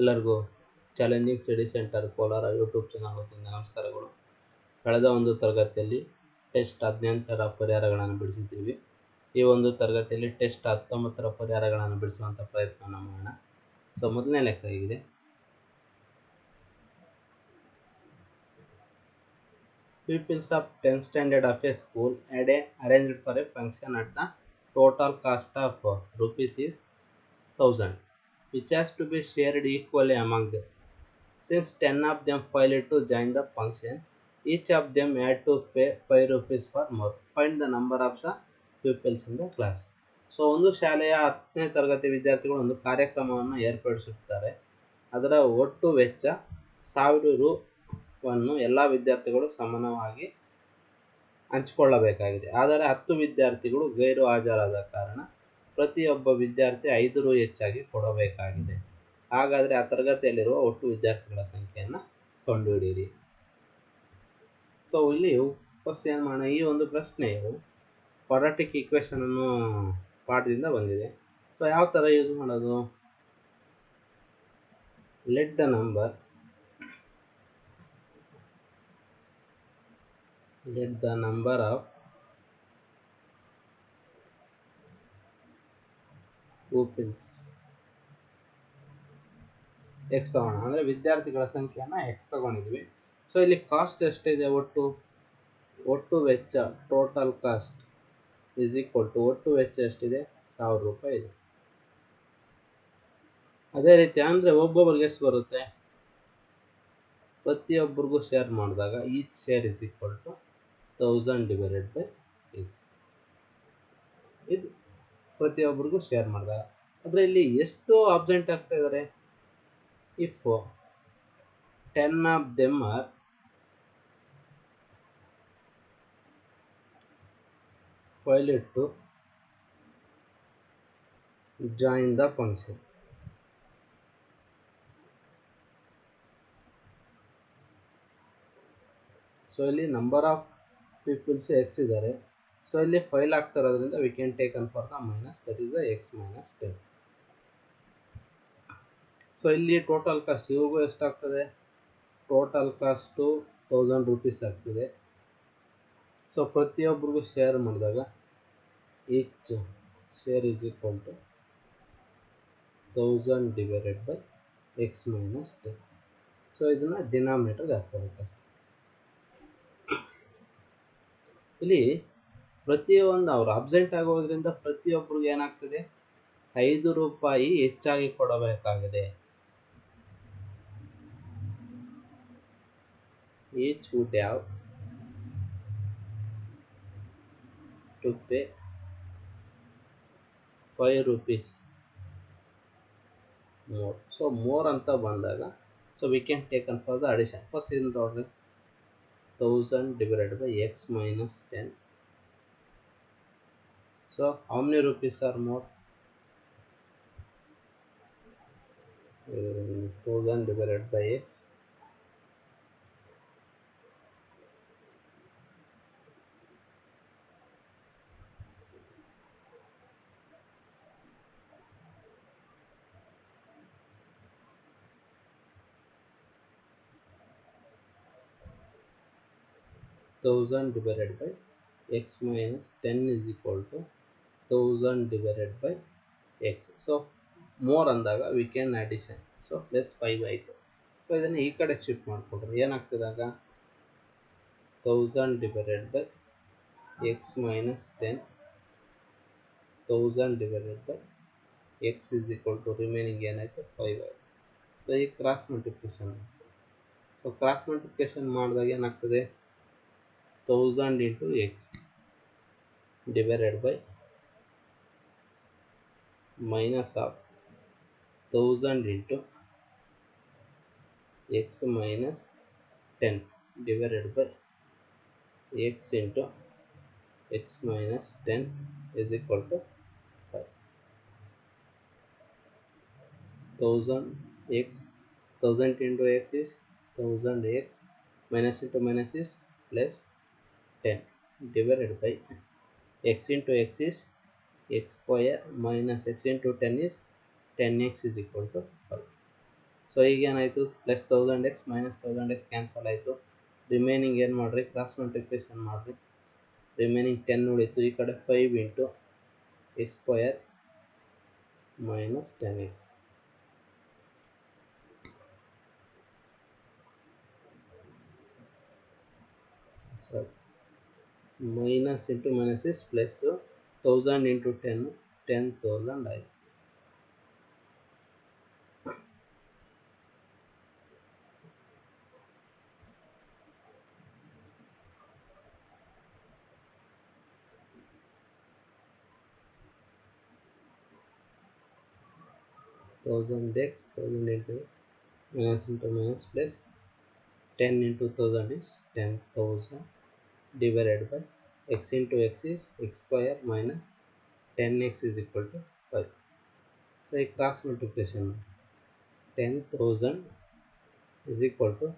ಎಲ್ಲರಿಗೂ challenging study centre Kolar YouTube channel ವತಿಯಿಂದ ನಮಸ್ಕಾರಗಳು. ಕಳೆದ ಒಂದು ತರಗತಿಯಲ್ಲಿ ಟೆಸ್ಟ್ ಹದಿನೆಂಟರ ಪರಿಹಾರಗಳನ್ನು ಬಿಡಿಸಿದ್ದೀವಿ. ಈ ಒಂದು ತರಗತಿಯಲ್ಲಿ ಟೆಸ್ಟ್ ಹತ್ತೊಂಬತ್ತರ ಪರಿಹಾರಗಳನ್ನು ಬಿಡಿಸುವಂಥ ಪ್ರಯತ್ನ ಮಾಡೋಣ. ಸೊ ಮೊದಲನೇ ಲೆಕ್ಕ of 10th standard of a school had a arranged for a function at the total cost of uh, rupees is 1000 which has to be shared equally among them. Since 10 of them failed to join the function, each of them had to pay 5 rupees for more. Find the number of the pupils in the class. So ಒಂದು ಶಾಲೆಯ ಹತ್ತನೇ ತರಗತಿ ವಿದ್ಯಾರ್ಥಿಗಳು ಒಂದು ಕಾರ್ಯಕ್ರಮವನ್ನು ಏರ್ಪಡಿಸುತ್ತಾರೆ ಅದರ ಒಟ್ಟು ವೆಚ್ಚ ಸಾವಿರ ರುವನ್ನು ಎಲ್ಲ ವಿದ್ಯಾರ್ಥಿಗಳು ಸಮಾನವಾಗಿ ಹಂಚಿಕೊಳ್ಳಬೇಕಾಗಿದೆ ಆದರೆ ಹತ್ತು ವಿದ್ಯಾರ್ಥಿಗಳು ಗೈರು ಹಾಜರಾದ ಕಾರಣ ಪ್ರತಿಯೊಬ್ಬ ವಿದ್ಯಾರ್ಥಿ ಐದು ರು ಹೆಚ್ಚಾಗಿ ಕೊಡಬೇಕಾಗಿದೆ. ಹಾಗಾದರೆ ಆ ತರಗತಿಯಲ್ಲಿರುವ ಒಟ್ಟು ವಿದ್ಯಾರ್ಥಿಗಳ ಸಂಖ್ಯೆಯನ್ನು ಕಂಡುಹಿಡಿಯಿರಿ. ಸೊ ಇಲ್ಲಿ ಫಸ್ಟ್ ಏನು ಮಾಡೋಣ? ಈ ಒಂದು ಪ್ರಶ್ನೆಯು ಕ್ವಾಡ್ರಾಟಿಕ್ ಈಕ್ವೇಷನನ್ನು ಪಾಠದಿಂದ ಬಂದಿದೆ. ಸೊ ಯಾವ ಥರ ಯೂಸ್ ಮಾಡೋದು? Let the number let the number of pupils. X ತಗೋಣ. ಅಂದರೆ ವಿದ್ಯಾರ್ಥಿಗಳ ಸಂಖ್ಯೆಯನ್ನು ಎಕ್ಸ್ ತಗೊಂಡಿದ್ವಿ. ಸೊ ಇಲ್ಲಿ ಕಾಸ್ಟ್ ಎಷ್ಟಿದೆ ಒಟ್ಟು? ಒಟ್ಟು ವೆಚ್ಚ total cost is equal to ಒಟ್ಟು ವೆಚ್ಚ ಎಷ್ಟಿದೆ? ಸಾವಿರ ರೂಪಾಯಿ ಇದೆ. ಅದೇ ರೀತಿ ಅಂದರೆ ಒಬ್ಬೊಬ್ಬರಿಗೆ ಎಷ್ಟು ಬರುತ್ತೆ? ಪ್ರತಿಯೊಬ್ಬರಿಗೂ ಶೇರ್ ಮಾಡಿದಾಗ each share is equal to thousand divided by X ಇದು ಪ್ರತಿಯೊಬ್ಬರಿಗೂ ಶೇರ್ ಮಾಡಿದಾಗ ಆದರೆ ಇಲ್ಲಿ ಎಷ್ಟು ಆಬ್ಸೆಂಟ್ ಆಗ್ತಾ ಇದ್ದಾರೆ if ten of them are failed to join the function so ಇಲ್ಲಿ ನಂಬರ್ ಆಫ್ ಪೀಪಲ್ಸ್ ಎಕ್ಸ್ ಇದ್ದಾರೆ ಸೊ ಇಲ್ಲಿ ಫೈಲ್ ಆಗ್ತಾ ಇರೋದ್ರಿಂದ we can take on for the minus that is the X minus ten so ಇಲ್ಲಿ total cost ಇವ್ರಿಗೂ ಎಷ್ಟಾಗ್ತದೆ? Total cost thousand rupees ಆಗ್ತಿದೆ. So ಪ್ರತಿಯೊಬ್ಬರಿಗೂ ಶೇರ್ ಮಾಡಿದಾಗ each share is equal to thousand divided by X minus ten so ಇದನ್ನು ಡಿನಾಮಿನೇಟರ್ಗೆ ಹಾಕೋಬೇಕು ಇಲ್ಲಿ ಪ್ರತಿಯೊಂದು ಅವ್ರು ಅಬ್ಸೆಂಟ್ ಆಗೋದ್ರಿಂದ ಪ್ರತಿಯೊಬ್ಬರಿಗೂ ಏನಾಗ್ತದೆ? ಐದು ರೂಪಾಯಿ ಹೆಚ್ಚಾಗಿ ಕೊಡಬೇಕಾಗಿದೆ. ಈ ಚೂಟ್ ಯಾವ? Pay five rupees more. So more ಅಂತ ಬಂದಾಗ so we can taken for the addition first in ನೋಡ್ರಿ thousand divided by X minus ten So how many rupees are more? Um, 1000 divided by x. thousand divided by x minus 10 is equal to thousand divided by x. So more ಅಂದಾಗ we can addition so plus five ಆಯಿತು. So ಇದನ್ನು ಈ ಕಡೆ shift ಮಾಡಿಕೊಡ್ರಿ ಏನಾಗ್ತದಾಗ thousand divided by X minus ten thousand divided by X is equal to remaining ಏನಾಯಿತು? Five ಆಯಿತು. So ಈ cross multiplication so cross multiplication ಮಾಡಿದಾಗ ಏನಾಗ್ತದೆ? Thousand into X divided by minus of thousand into x minus 10 divided by x into x minus 10 is equal to 5 1000 x 1000 into x is 1000 x minus into minus is plus 10 divided by x into x is x square minus x into 10 is 10x is equal to 5 so ಈಗ ಏನಾಯಿತು? Plus thousand X minus thousand X cancel ಆಯಿತು. Remaining ಏನು ಮಾಡಿರಿ? Cross multiplication ಮಾಡಿರಿ. Remaining ten ಉಳಿತು. ಈ ಕಡೆ five into X square minus ten X minus into minus is plus thousand into ten ten thousand ಆಯಿತು thousand x thousand into x minus into minus plus 10 into thousand is 10000 divided by x into x is x square minus 10x is equal to 5 so a cross multiplication 10000 is equal to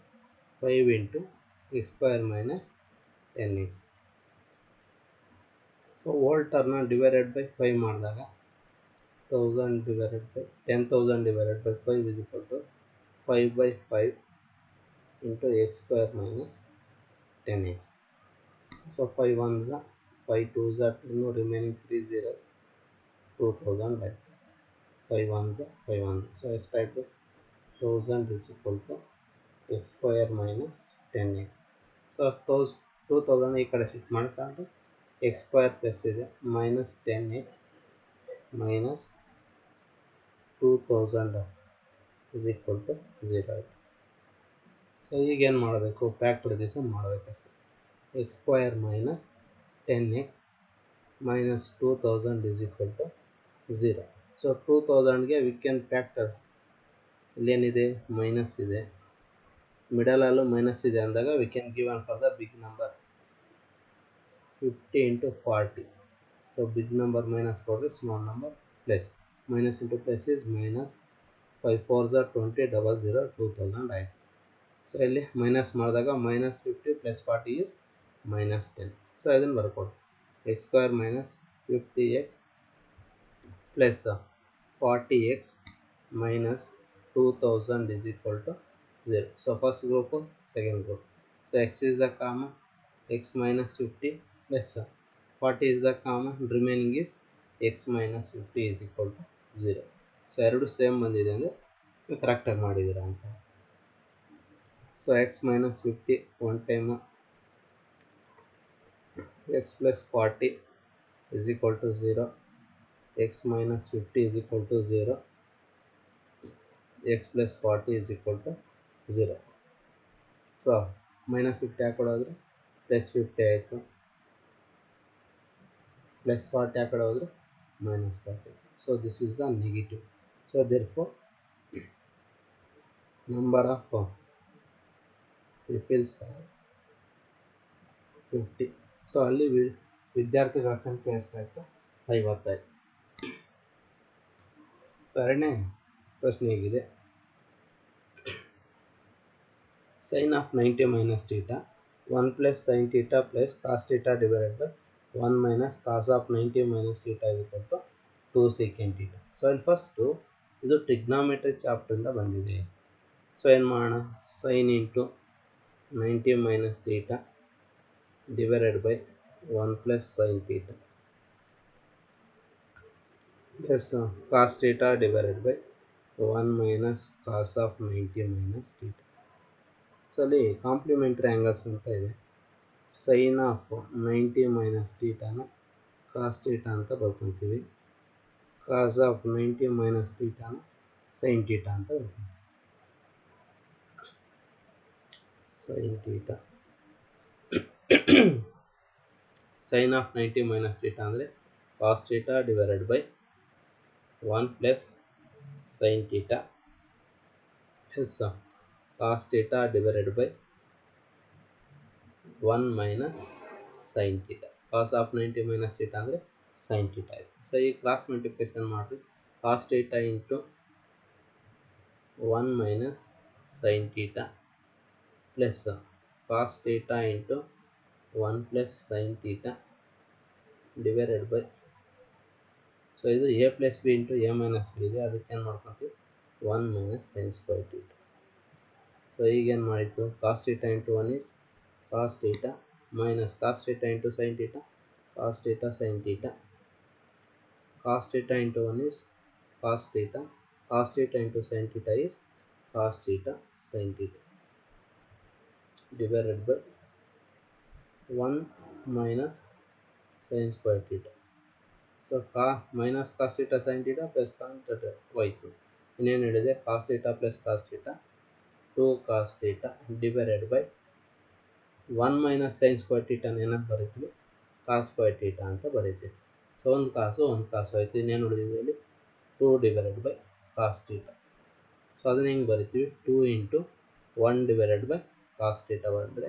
5 into x square minus 10x so whole term divided by 5 ಮಾಡಿದಾಗ thousand divided by ten thousand divided by five is equal to five by five into x square minus ten x. So five ones are five twos are ten remaining three zeros two thousand like that. Five ones are five ones. So I start the thousand is equal to x square minus ten x. So those two thousand ಈ ಕಡೆ shift ಮಾಡ್ಕೊಂಡು X square plus ಇದೆ minus ten x minus two thousand is equal to zero ಆಯಿತು so ಈಗೇನು ಮಾಡಬೇಕು factorisation ಮಾಡಬೇಕು sir ten X minus two thousand is equal to zero. So two ತೌಸಂಡ್ಗೆ we can factors ಇಲ್ಲೇನಿದೆ? Minus ಇದೆ. ಮಿಡಲಲ್ಲೂ minus ಇದೆ ಅಂದಾಗ we can give on for the big number fifty into forty so big number minus ಕೊಡ್ರಿ small number plus minus into plus is minus five 5 4s twenty 20 double 0 2000 ಆಯಿತು so ಇಲ್ಲಿ minus ಮಾಡಿದಾಗ minus fifty plus forty is minus ten so ಇದನ್ನು ಬರ್ಕೊಡಿ X square minus fifty X plus forty X minus two thousand is equal to zero so first group second group so X is the common X minus fifty plus forty is the common remaining is X minus fifty is equal to zero so ಎರಡು same ಬಂದಿದೆ ಅಂದರೆ ನೀವು ಕರೆಕ್ಟಾಗಿ ಮಾಡಿದ್ದೀರಾ ಅಂತ. So X minus fifty one time X plus forty is equal to zero X minus fifty is equal to zero X plus forty is equal to zero so minus fifty ಹಾಕೊಡೋದ್ರೆ plus fifty ಆಯಿತು. Plus forty ಆ ಕಡೆ ಹೋದರೆ minus forty so this is the negative so therefore number of peoples fifty so ಅಲ್ಲಿ ವಿದ್ಯಾರ್ಥಿಗಳ ಸಂಖ್ಯೆ ಎಷ್ಟಾಯಿತು? ಐವತ್ತಾಯಿತು so ಎರಡನೇ ಪ್ರಶ್ನೆ ಹೇಗಿದೆ. Sine of ninety minus theta one plus sine theta plus cos theta divided by one minus cos of ninety minus theta ಕೊಟ್ಟು to two second theta so ಇಲ್ಲಿ ಫಸ್ಟು ಇದು ಟಿಗ್ನಾಮೆಟ್ರಿ ಚಾಪ್ಟ್ರಿಂದ ಬಂದಿದೆ. ಸೊ ಏನು ಮಾಡೋಣ? Sine into ninety minus theta divided by one plus sine theta plus cos theta divided by one minus cos of ninety minus theta so ಅಲ್ಲಿ complementary angles ಅಂತ ಇದೆ. Sign of ninety minus ಟೀಟಾನ cos theta ಅಂತ ಬರ್ಕೊತೀವಿ. Cos of ninety minus ಟೀಟಾನ sign theta ಅಂತ ಬರ್ಕೊತೀವಿ. Sine theta sine of ninety minus theta ಅಂದರೆ cos theta divided by one plus sine theta is cos theta divided by one minus sine theta cos of ninety minus theta ಅಂದರೆ sign theta ಆಯಿತು so ಈ cross multiplication ಮಾಡಿರಿ. Cos theta into one minus sine theta plus cos theta into one plus sine theta divided by so ಇದು A plus b into a minus b ಇದೆ. ಅದಕ್ಕೆ ಏನು ಮಾಡ್ಕೊತೀವಿ? One minus sine square theta so ಈಗೇನು ಮಾಡಿತ್ತು cos theta into one is cos theta minus cos theta into sine theta cos theta sine theta cos theta into one is cos theta cos theta into sine theta is cos theta sin theta. Divided by 1 minus sin square theta. So ಕಾ minus cos theta sine theta plus cos theta ಹೋಯ್ತು ಇನ್ನೇನು ಹೇಳಿದೆ? Cos theta plus cos theta to cos theta divided by one minus sine square ಥೀಟಾನ ಏನಂತ ಬರೀತೀವಿ? Cos square theta ಅಂತ ಬರೀತೀವಿ. So ಒಂದು ಕಾಸು ಒಂದು ಕಾಸು ಆಯಿತು ಇನ್ನೇನು ಉಳಿದಿದೆ ಇಲ್ಲಿ? Two divided by cos theta so ಅದನ್ನ ಹೆಂಗೆ ಬರಿತೀವಿ? Two into one divided by cos theta ಬಂದರೆ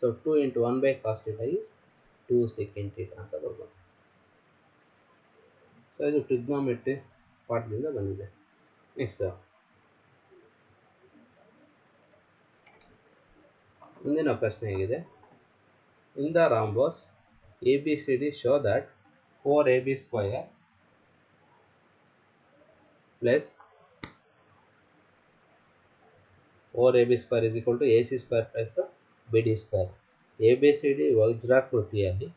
so two into one by cos theta is two second theta ಅಂತ ಬರ್ಬೋದು. ಸೊ ಇದು ಟ್ರಿಗ್ನೋಮೆಟ್ರಿ ಪಾಠದಿಂದ ಬಂದಿದೆ. ನೆಕ್ಸ್ಟ್ ಮುಂದಿನ ಪ್ರಶ್ನೆ ಹೇಗಿದೆ. In the rhombus A B C D show that four A B square plus 4ab C square plus B D square A B C D ವಜ್ರಾಕೃತಿಯಲ್ಲಿ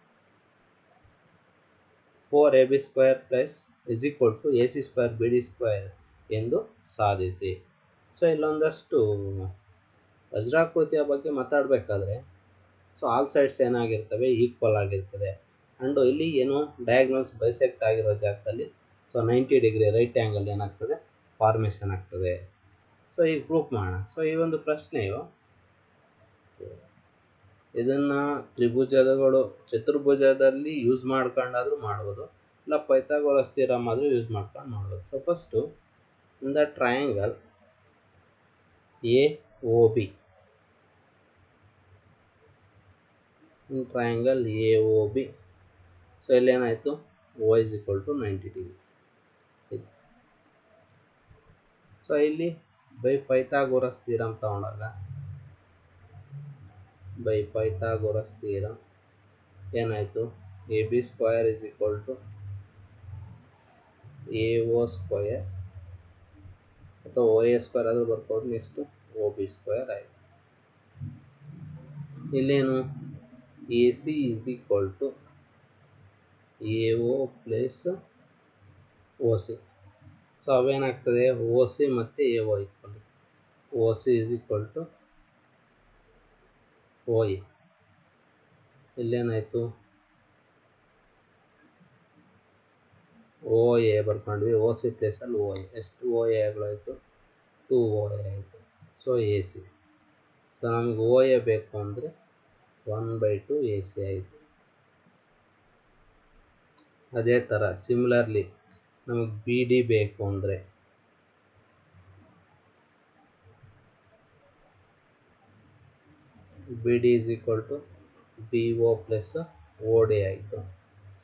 four A B square plus is equal to A C square B D square ಎಂದು ಸಾಧಿಸಿ. So ಇಲ್ಲೊಂದಷ್ಟು ವಜ್ರಾಕೃತಿಯ ಬಗ್ಗೆ ಮಾತಾಡಬೇಕಾದ್ರೆ so all sides ಏನಾಗಿರ್ತವೆ? Equal ಆಗಿರ್ತದೆ. And ಇಲ್ಲಿ ಏನು ಡಯಾಗ್ನಲ್ಸ್ ಬೈಸೆಕ್ಟ್ ಆಗಿರೋ ಜಾಗದಲ್ಲಿ so ninety degree right angle ಏನಾಗ್ತದೆ? ಫಾರ್ಮೇಷನ್ ಆಗ್ತದೆ. ಸೊ ಈಗ ಪ್ರೂಫ್ ಮಾಡೋಣ. ಸೊ ಈ ಒಂದು ಪ್ರಶ್ನೆಯು ಇದನ್ನು ತ್ರಿಭುಜಗಳು, ಚತುರ್ಭುಜದಲ್ಲಿ ಯೂಸ್ ಮಾಡ್ಕೊಂಡಾದ್ರೂ ಮಾಡ್ಬೋದು. ಇಲ್ಲ ಪೈಥಾಗೋರಸ್ ಥಿಯರಮ್ ಆದರೂ ಯೂಸ್ ಮಾಡ್ಕೊಂಡು ಮಾಡ್ಬೋದು. So first in the triangle A O B triangle A O B so ಇಲ್ಲೇನಾಯಿತು O is equal to ninety degree so ಇಲ್ಲಿ ಬೈ ಪೈಥಾಗೋರಸ್ ಥಿಯರಮ್ ತಗೊಂಡಾಗ? ಬೈ ಪೈಥಾಗೋರಸ್ ಥಿಯರಮ್ ಏನಾಯಿತು? A B square is equal to A O square ಅಥವಾ O A square ಆದರೂ ಬರ್ಬೋದು, next O B square ಆಯಿತು. ಇಲ್ಲೇನು? A C is equal to A O plus O C. So ಅವೇನಾಗ್ತದೆ O C ಮತ್ತು A O equal O C is equal to O A ಇಲ್ಲೇನಾಯಿತು O A ಬರ್ಕೊಂಡ್ವಿ O C ಪ್ಲೇಸಲ್ಲಿ O A ಎಷ್ಟು O ಎಗಳಾಯಿತು two O A ಆಯಿತು so A C so ನಮಗೆ O A ಬೇಕು ಅಂದರೆ one by two A C ಆಯಿತು ಅದೇ ಥರ ಸಿಮಿಲರ್ಲಿ ನಮಗೆ ಬಿ ಡಿ ಬೇಕು ಅಂದರೆ. B D is equal to B O plus O D ಆಯಿತು.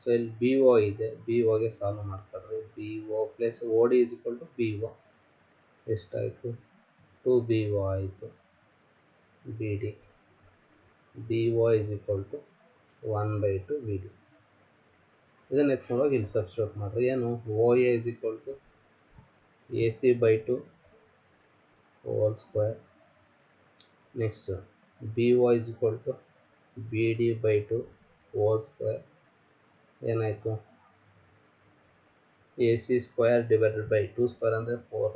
ಸೊ ಇಲ್ಲಿ ಬಿ ಒ ಇದೆ. ಬಿ ಒಗೆ ಸಾಲ್ವ್ ಮಾಡ್ಕೊಳ್ರಿ B O plus O D is equal to B O ಎಷ್ಟಾಯಿತು? ಟು ಬಿ ಒ ಆಯಿತು. B D B O is equal to one by two B D ಇದನ್ನು ಎತ್ಕೊಂಡೋಗಿ ಇಲ್ಲಿ ಸಬ್ಸ್ಟಿಟ್ಯೂಟ್ ಮಾಡಿರಿ. ಏನು? O A is equal to A C by two whole square next B O is equal to B D by two whole square ಏನಾಯಿತು? A C square divided by two square ಅಂದರೆ four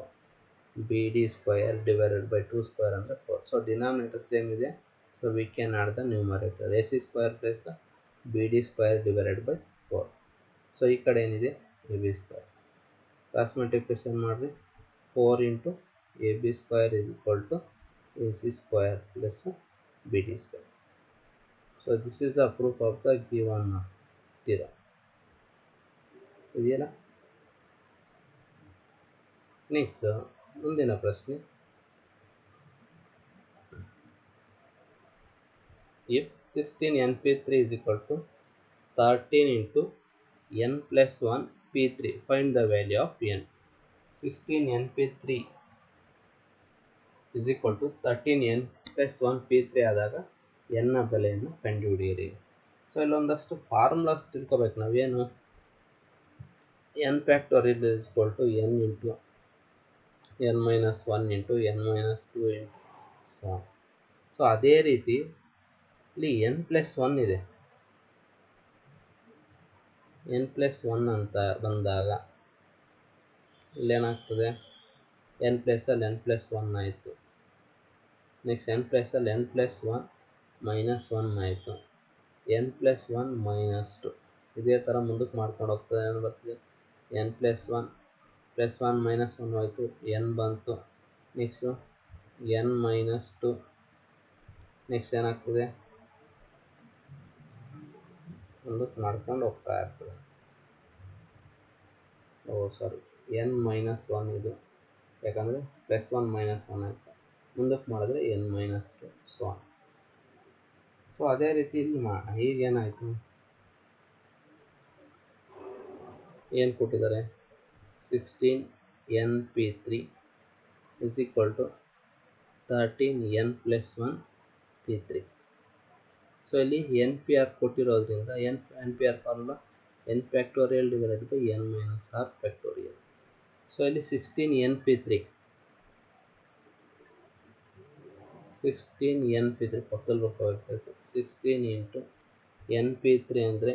B D square divided by two square ಅಂದರೆ four so denominator same ಇದೆ. So we can add the numerator A C square plus B D square divided by four so ಈ ಕಡೆ ಏನಿದೆ? A B square cross multiplication ಮಾಡಿರಿ. Four into A B square is equal to A C square plus B D square so this is the proof of the given theorem ಇದೆಯಲ್ಲ next ಮುಂದಿನ ಪ್ರಶ್ನೆ if sixteen n P three is equal to thirteen plus n plus one P three find n. Value of n sixteen n P three is equal to thirteen n plus one P three ಆದಾಗ ಎನ್ನ ಬೆಲೆಯನ್ನು ಕಂಡುಹಿಡಿಯಿರಿ. So ಇಲ್ಲೊಂದಷ್ಟು formulas ತಿಳ್ಕೊಬೇಕು ನಾವೇನು? N factorial is equal to n into n minus one into n minus two into so so ಅದೇ ರೀತಿ ಇಲ್ಲಿ ಎನ್ ಪ್ಲಸ್ ಒನ್ ಇದೆ. ಎನ್ ಪ್ಲಸ್ ಒನ್ ಅಂತ ಬಂದಾಗ ಇಲ್ಲೇನಾಗ್ತದೆ ಎನ್ ಪ್ಲಸಲ್ಲಿ ಎನ್ ಪ್ಲಸ್ ಒನ್ ಆಯಿತು. Next N ಪ್ಲಸಲ್ಲಿ n plus one minus one ಆಯಿತು. N plus one minus two ಇದೇ ಥರ ಮುಂದಕ್ಕೆ ಮಾಡ್ಕೊಂಡು ಹೋಗ್ತದೆ ಏನು ಬರ್ತದೆ n plus one plus one minus one ಹೋಯಿತು. ಎನ್ ಬಂತು. Next n minus two next ಏನಾಗ್ತದೆ? ಮುಂದಕ್ಕೆ ಮಾಡ್ಕೊಂಡು ಹೋಗ್ತಾ ಇರ್ತದೆ. Oh sorry N minus one ಇದು. ಯಾಕಂದರೆ ಪ್ಲಸ್ ಒನ್ ಮೈನಸ್ ಒನ್ ಅಂತ. ಮುಂದಕ್ಕೆ ಮಾಡಿದ್ರೆ n minus two so one so ಅದೇ ರೀತಿ ಇಲ್ಲಿ ಮಾ ಈಗೇನಾಯಿತು ಏನು ಕೊಟ್ಟಿದ್ದಾರೆ? Sixteen n P three is equal to thirteen n plus one P three so ಇಲ್ಲಿ N P R ಕೊಟ್ಟಿರೋದ್ರಿಂದ n n P r formula n factorial divided by n minus r factorial so ಇಲ್ಲಿ sixteen n P three sixteen n P three ಪಕ್ಕದಲ್ಲಿ ಬರ್ಕೋಬೇಕಾಯ್ತು sixteen into n P three ಅಂದರೆ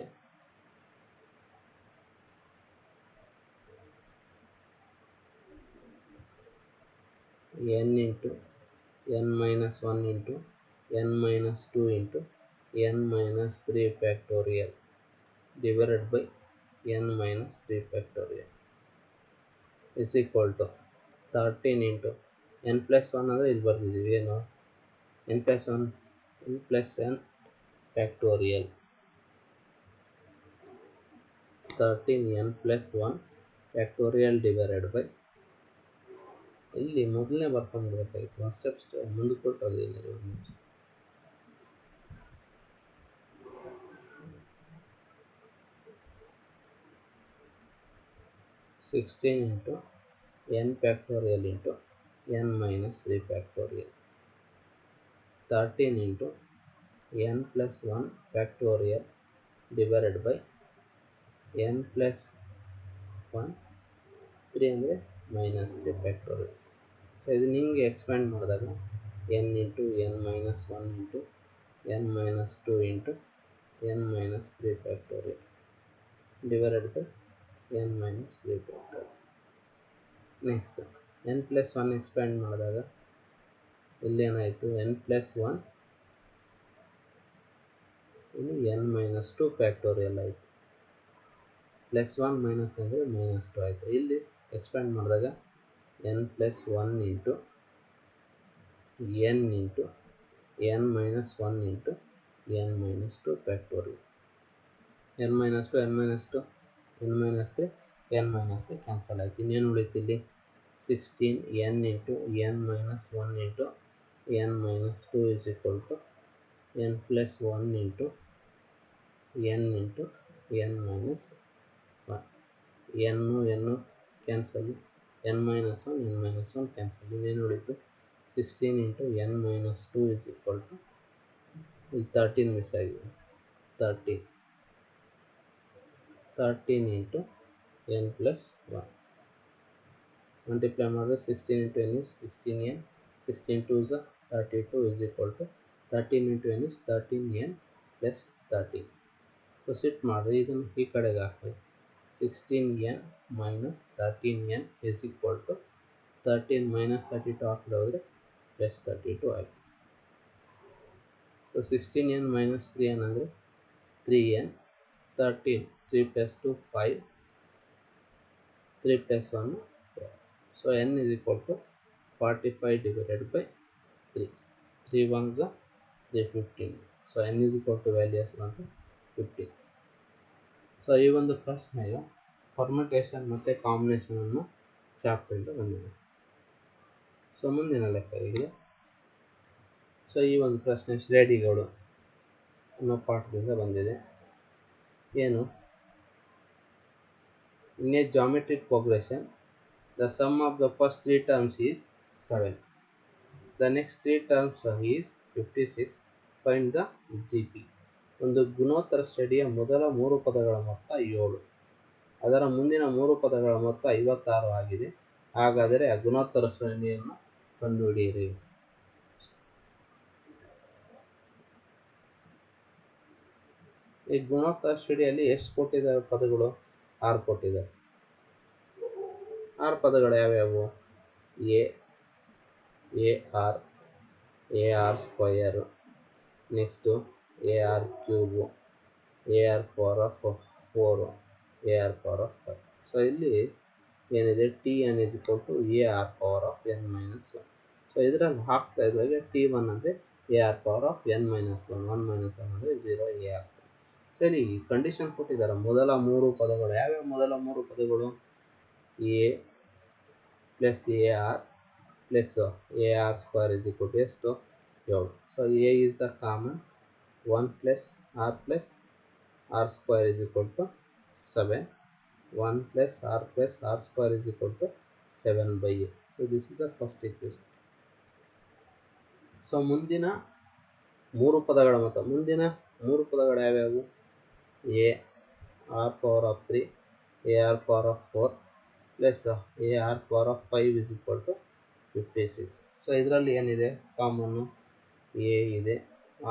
n into n minus one into n minus two into n minus three factorial divided by n minus three factorial is equal to thirteen into n plus one ಅಂದರೆ ಇಲ್ಲಿ ಬರ್ದಿದ್ದೀವಿ, ಏನು? N plus one n plus n factorial thirteen n plus one factorial divided by ಇಲ್ಲಿ ಮೊದಲನೇ ಬರ್ಕೊಂಡ್ಬಿಡ್ಬೇಕಾಗಿತ್ತು. ಒಂದು steps ಮುಂದಕ್ಕೆ ಕೊಟ್ಟೋದಿಲ್ಲ sixteen into n factorial into n minus three factorial thirteen into n plus one factorial divided by n plus one three ಅಂದರೆ minus three factorial so ಇದನ್ನ ಹಿಂಗೆ expand ಮಾಡಿದಾಗ n into n minus one into n minus two into n minus three factorial divided by n minus three factorial next n plus one expand ಮಾಡಿದಾಗ ಇಲ್ಲೇನಾಯಿತು? N plus one ಇಲ್ಲಿ N minus two factorial ಆಯಿತು. Plus one minus ಅಂದರೆ minus two ಆಯಿತು. ಇಲ್ಲಿ expand ಮಾಡಿದಾಗ n plus one into n into n minus one into n minus two factorial n minus two n minus two n minus three n minus three cancel ಆಯ್ತು. ಇನ್ನೇನು ಉಳಿತು ಇಲ್ಲಿ sixteen n into n minus one into n minus two is equal to n plus one into n into n minus one ಎನ್ನು ಎನ್ನು cancel n minus one n minus one cancel ಇನ್ನೇನು ಉಳಿತು? Sixteen into n minus two is equal to ಇಲ್ಲಿ thirteen miss ಆಗಿದೆ. Thirteen thirteen into n plus one multiply ಮಾಡಿದ್ರೆ sixteen into n is sixteen n sixteen two ಝ thirty two is equal to thirteen into n is thirteen n plus thirteen so ಸಿಟ್ ಮಾಡಿರಿ ಇದನ್ನು ಈ ಕಡೆಗೆ ಹಾಕಿ sixteen n minus thirteen n is equal to thirteen minus thirty two ಹಾಕಿದ್ರೆ ಹೋದರೆ plus thirty two ಆಯಿತು so sixteen n minus three n ಅಂದರೆ three n thirteen three plus two five three plus one so n is equal to forty five divided by three three one ಝ three fifteen so n is equal to values ಅಂತ fifteen so ಈ ಒಂದು ಪ್ರಶ್ನೆಯು permutation ಮತ್ತು ಕಾಂಬಿನೇಷನನ್ನು ಚಾಪ್ಟ್ರಿಂದ ಬಂದಿದೆ. So ಮುಂದಿನ ಲೆಕ್ಕ so ಈ ಒಂದು ಪ್ರಶ್ನೆ ಶ್ರೇಣಿಗಳು ಅನ್ನೋ ಪಾಠದಿಂದ ಬಂದಿದೆ. ಏನು? In a geometric progression, of the first three terms is seven the next three terms is fifty six find the G P ಒಂದು ಗುಣೋತ್ತರ ಶ್ರೇಣಿಯ ಮೊದಲ ಮೂರು ಪದಗಳ ಮೊತ್ತ ಏಳು. ಅದರ ಮುಂದಿನ ಮೂರು ಪದಗಳ ಮೊತ್ತ ಐವತ್ತಾರು ಆಗಿದೆ. ಹಾಗಾದರೆ ಆ ಗುಣೋತ್ತರ ಶ್ರೇಣಿಯನ್ನು ಕಂಡುಹಿಡಿಯಿರಿ. ಈ ಗುಣೋತ್ತರ ಶ್ರೇಣಿಯಲ್ಲಿ ಎಷ್ಟು ಕೊಟ್ಟಿದ್ದಾವೆ ಪದಗಳು? ಆರು ಕೊಟ್ಟಿದೆ. ಆರ್ ಪದಗಳು ಯಾವ್ಯಾವು? A a r a r square next, a r cube, a r power of four, a r power of five. So ಇಲ್ಲಿ ಏನಿದೆ? T n is equal to a r power of n minus one. So ಇದರಲ್ಲಿ ಹಾಕ್ತಾ ಇದ್ದಾಗ T one ಅಂದರೆ a r power of n minus one. One minus one ಅಂದರೆ zero A ಆಗ್ತದೆ. ಸರಿ condition ಕೊಟ್ಟಿದ್ದಾರೆ. ಮೊದಲ ಮೂರು ಪದಗಳು, ಯಾವ್ಯಾವ ಮೊದಲ ಮೂರು ಪದಗಳು? A plus a r plus a r square is equal to ಎಷ್ಟು? ಏಳು. So a is the common one plus r plus r square is equal to seven. One plus r plus r square is equal to seven by a. So this is the first equation so ಮುಂದಿನ ಮೂರು ಪದಗಳ ಮೊತ್ತ, ಮುಂದಿನ ಮೂರು ಪದಗಳು ಯಾವ್ಯಾವು? A r power of three a r power of four plus a r power of five is equal to fifty six so ಇದರಲ್ಲಿ ಏನಿದೆ? ಕಾಮನ್ನು ಎ ಇದೆ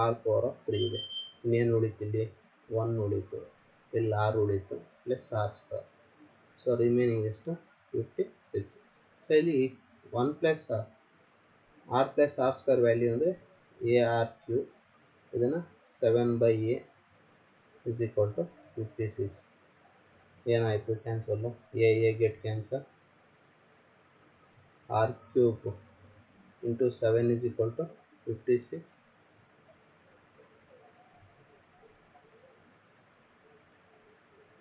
ಆರ್ ಪವರ್ ಆಫ್ ತ್ರೀ ಇದೆ. ಇನ್ನೇನು ಉಳಿತು ಇಲ್ಲಿ ಒನ್ ಉಳಿತು. ಇಲ್ಲಿ ಆರ್ ಉಳಿತು? Plus r square so remaining ಎಷ್ಟು ಫಿಫ್ಟಿ ಸಿಕ್ಸ್ ಸೊ ಇಲ್ಲಿ one plus r plus r square value ಅಂದರೆ ಎ ಆರ್ ಕ್ಯೂ ಇದನ್ನು seven by a is equal to fifty six ಏನಾಯಿತು cancel a a get cancel r cube into seven is equal to fifty six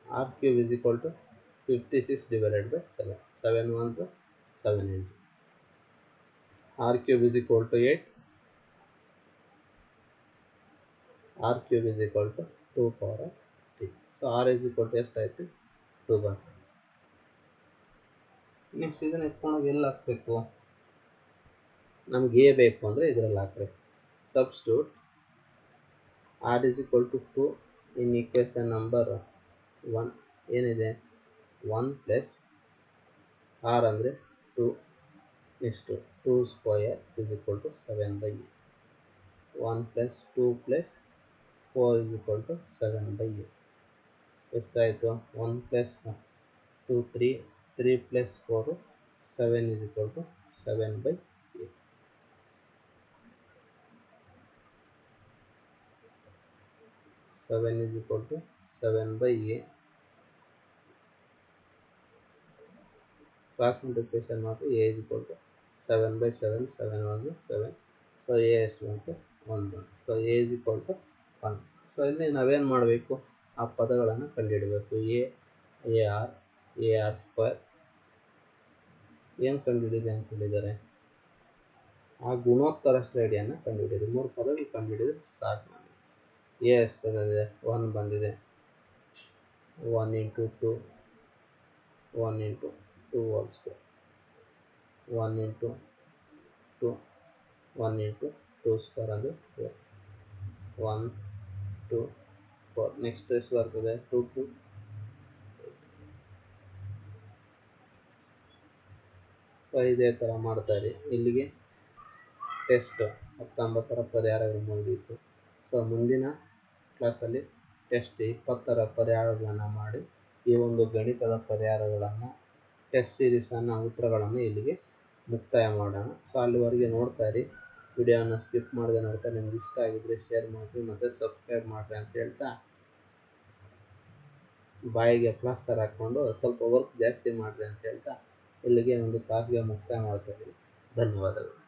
r cube is equal to fifty six divided by seven seven one two seven inch r cube is equal to 8 r cube is equal to 2 power 3 so, r is equal to ಎಷ್ಟಾಯಿತು two ಬಂತು next ಇದನ್ನು ಎತ್ಕೊಂಡೋಗಿ ಎಲ್ಲಿ ಹಾಕಬೇಕು? ನಮ್ಗೆ A ಬೇಕು ಅಂದರೆ ಇದರಲ್ಲಿ ಹಾಕಬೇಕು. Substitute r is equal to two in equation number one ಏನಿದೆ? ಒನ್ ಪ್ಲಸ್ ಆರ್ ಅಂದರೆ two next two square is equal to seven by one plus two plus four is equal to seven by ಎಷ್ಟಾಯಿತು one plus two three three plus four seven is equal to seven by eight seven is equal to seven by a cross multiplication ಮಾಡಿ a is equal to seven by seven seven ಒಂದು seven so A ಎಷ್ಟು ಬಂತು one ಬಂತು so a is equal to one so ಇಲ್ಲಿ ನಾವೇನು ಮಾಡಬೇಕು? ಆ ಪದಗಳನ್ನು ಕಂಡುಹಿಡಬೇಕು. A a r a r square ಏನು ಕಂಡುಹಿಡಿದೆ ಅಂತ ಹೇಳಿದ್ದಾರೆ ಆ ಗುಣೋತ್ತರ ಶ್ರೇಣಿಯನ್ನು ಕಂಡುಹಿಡಿದ್ರು ಮೂರು ಪದಗಳು ಕಂಡುಹಿಡಿದ್ರೆ ಸಾಕು ನಾನು ಎ ಎಸ್ ಬಂದಿದೆ ಒನ್ ಬಂದಿದೆ. One into two one into two whole square one into two one into two square ಅಂದರೆ ಒನ್ ಟು ಫೋರ್ ನೆಕ್ಸ್ಟ್ ಎಷ್ಟು ಬರ್ತದೆ ಟು ಟು ಸೊ ಇದೇ ಥರ ಮಾಡ್ತಾರೆ. ಇಲ್ಲಿಗೆ ಟೆಸ್ಟ್ ಹತ್ತೊಂಬತ್ತರ ಪರಿಹಾರಗಳು ಮುಗಿಯಿತು ಸೊ ಮುಂದಿನ ಕ್ಲಾಸಲ್ಲಿ ಟೆಸ್ಟ್ ಇಪ್ಪತ್ತರ ಪರಿಹಾರಗಳನ್ನು ಮಾಡಿ ಈ ಒಂದು ಗಣಿತದ ಪರಿಹಾರಗಳನ್ನು ಟೆಸ್ಟ್ ಸೀರೀಸನ್ನು ಉತ್ತರಗಳನ್ನು ಇಲ್ಲಿಗೆ ಮುಕ್ತಾಯ ಮಾಡೋಣ. ಸೊ ಅಲ್ಲಿವರೆಗೆ ನೋಡ್ತಾ ಇರಿ. ವಿಡಿಯೋನ ಸ್ಕಿಪ್ ಮಾಡದೆ ನೋಡ್ತಾ ನಿಮ್ಗೆ ಇಷ್ಟ ಆಗಿದ್ರೆ ಶೇರ್ ಮಾಡಿರಿ ಮತ್ತು ಸಬ್ಸ್ಕ್ರೈಬ್ ಮಾಡಿರಿ ಅಂತ ಹೇಳ್ತಾ ಬಾಯಿಗೆ ಪ್ಲಾಸ್ಟರ್ ಹಾಕ್ಕೊಂಡು ಸ್ವಲ್ಪ ವರ್ಕ್ ಜಾಸ್ತಿ ಮಾಡಿರಿ ಅಂತ ಹೇಳ್ತಾ ಇಲ್ಲಿಗೆ ಒಂದು ಕ್ಲಾಸ್ಗೆ ಮುಕ್ತಾಯ ಮಾಡ್ತಾ ಇದ್ದೀನಿ. ಧನ್ಯವಾದಗಳು.